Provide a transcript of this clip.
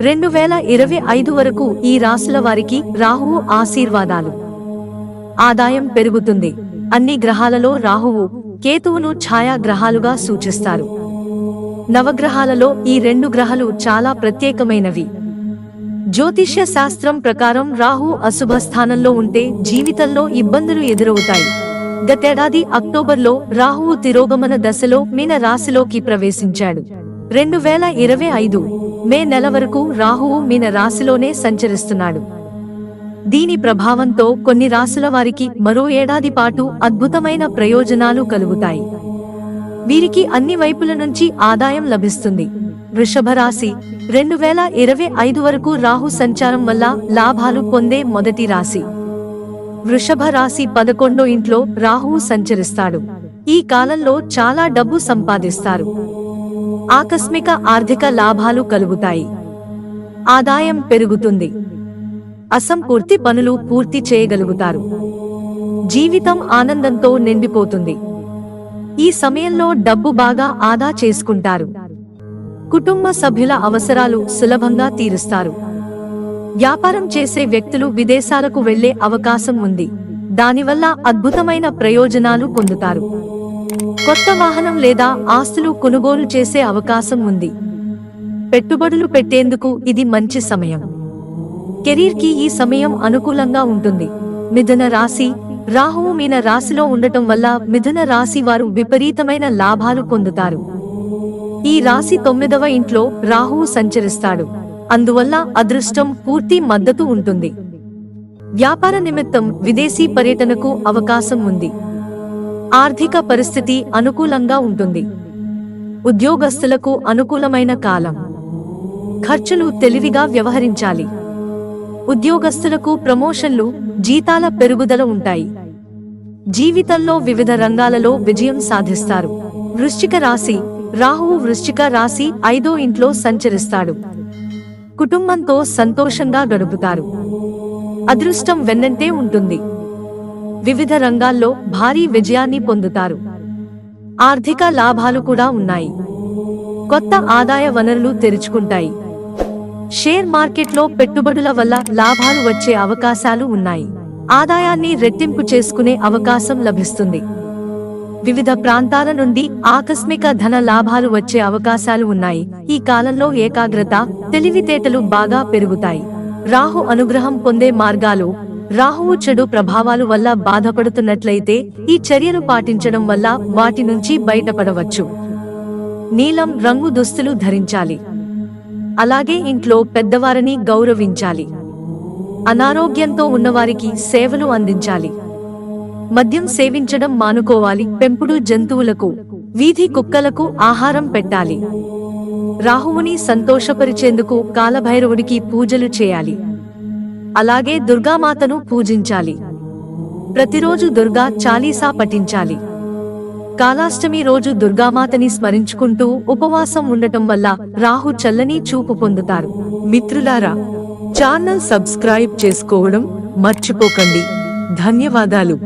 రెండు వేల ఇరవై ఐదు వరకు ఈ రాసుల వారికి రాహువు ఆశీర్వాదాలు. ఆదాయం పెరుగుతుంది. అన్ని గ్రహాలలో రాహువు కేతువును ఛాయా గ్రహాలుగా సూచిస్తారు. నవగ్రహాలలో ఈ రెండు గ్రహాలు చాలా ప్రత్యేకమైనవి. జ్యోతిష్య శాస్త్రం ప్రకారం రాహు అశుభ స్థానంలో ఉంటే జీవితంలో ఇబ్బందులు ఎదురవుతాయి. గతేడాది అక్టోబర్లో రాహువు తిరోగమన దశలో మీన రాశిలోకి ప్రవేశించాడు. రెండు వేల ఇరవై ఐదు మే నెల వరకు రాహువు మీన రాశిలోనే సంచరిస్తున్నాడు. దీని ప్రభావంతో కొన్ని రాశుల వారికి మరో ఏడాది పాటు అద్భుతమైన ప్రయోజనాలు కలుగుతాయి. వీరికి అన్ని వైపుల నుంచి ఆదాయం లభిస్తుంది. వృషభ రాశి రెండు వేల ఇరవై ఐదు వరకు రాహు సంచారం వల్ల లాభాలు పొందే మొదటి రాశి. వృషభ రాశి పదకొండో ఇంట్లో రాహువు సంచరిస్తాడు. ఈ కాలంలో చాలా డబ్బు సంపాదిస్తారు. ఆకస్మిక ఆర్థిక లాభాలు కలుగుతాయి. ఆదాయం పెరుగుతుంది. అసంపూర్తి పనులు పూర్తి చేయగలుగుతారు. జీవితం ఆనందంతో నిండిపోతుంది. ఈ సమయంలో డబ్బు బాగా ఆదా చేసుకుంటారు. కుటుంబ సభ్యుల అవసరాలు సులభంగా తీరుస్తారు. వ్యాపారం చేసే వ్యక్తులు విదేశాలకు వెళ్ళే అవకాశం ఉంది. దానివల్ల అద్భుతమైన ప్రయోజనాలు పొందుతారు. కొత్త వాహనం లేదా ఆస్తులు కొనుగోలు చేసే అవకాశం ఉంది. పెట్టుబడులు పెట్టేందుకు ఇది మంచి సమయం. కెరీర్కి ఈ సమయం అనుకూలంగా ఉంటుంది. మిథున రాశి రాహువు మీన రాశిలో ఉండటం వల్ల మిథున రాశి వారు విపరీతమైన లాభాలు పొందుతారు. ఈ రాశి తొమ్మిదవ ఇంట్లో రాహువు సంచరిస్తాడు. అందువల్ల అదృష్టం పూర్తి మద్దతు ఉంటుంది. వ్యాపార నిమిత్తం విదేశీ పర్యటనకు అవకాశం ఉంది. ఆర్థిక పరిస్థితి అనుకూలంగా ఉంటుంది. ఉద్యోగస్తులకు అనుకూలమైన కాలం. ఖర్చులు తెలివిగా వ్యవహరించాలి. ఉద్యోగస్తులకు ప్రమోషన్లు జీతాల పెరుగుదల ఉంటాయి. జీవితంలో వివిధ రంగాలలో విజయం సాధిస్తారు. వృశ్చిక రాశి రాహువు వృశ్చిక రాశి ఐదో ఇంట్లో సంచరిస్తాడు. కుటుంబంతో సంతోషంగా గడుపుతారు. అదృష్టం వెన్నంటే ఉంటుంది. వివిధ రంగాల్లో భారీ విజయాన్ని పొందుతారు. ఆర్థిక లాభాలు కూడా ఉన్నాయి. కొత్త ఆదాయ వనరులు తెరుచుకుంటాయి. షేర్ మార్కెట్లో పెట్టుబడుల వల్ల లాభాలు వచ్చే అవకాశాలు ఉన్నాయి. ఆదాయాన్ని రెట్టింపు చేసుకునే అవకాశం లభిస్తుంది. వివిధ ప్రాంతాల నుండి ఆకస్మిక ధన లాభాలు వచ్చే అవకాశాలు ఉన్నాయి. ఈ కాలంలో ఏకాగ్రత తెలివితేటలు బాగా పెరుగుతాయి. రాహు అనుగ్రహం పొందే మార్గాలు రాహువు చెడు ప్రభావాలు వల్ల బాధపడుతున్నట్లయితే ఈ చర్యలు పాటించడం వల్ల వాటి నుంచి బయటపడవచ్చు. నీలం రంగు దుస్తులు ధరించాలి. అలాగే ఇంట్లో పెద్దవారిని గౌరవించాలి. అనారోగ్యంతో ఉన్నవారికి సేవలు అందించాలి. మద్యం సేవించడం మానుకోవాలి. పెంపుడు జంతువులకు వీధి కుక్కలకు ఆహారం పెట్టాలి. రాహువుని సంతోషపరిచేందుకు కాలభైరవుడికి పూజలు చేయాలి. అలాగే దుర్గామాతను పూజించాలి. ప్రతిరోజు దుర్గా చాలీసా పఠించాలి. కాలాష్టమి రోజు దుర్గామాతని స్మరించుకుంటూ ఉపవాసం ఉండటం వల్ల రాహు చల్లని చూపు పొందుతారు. మిత్రులారా ఛానల్ సబ్స్క్రైబ్ చేసుకోవడం మర్చిపోకండి. ధన్యవాదాలు.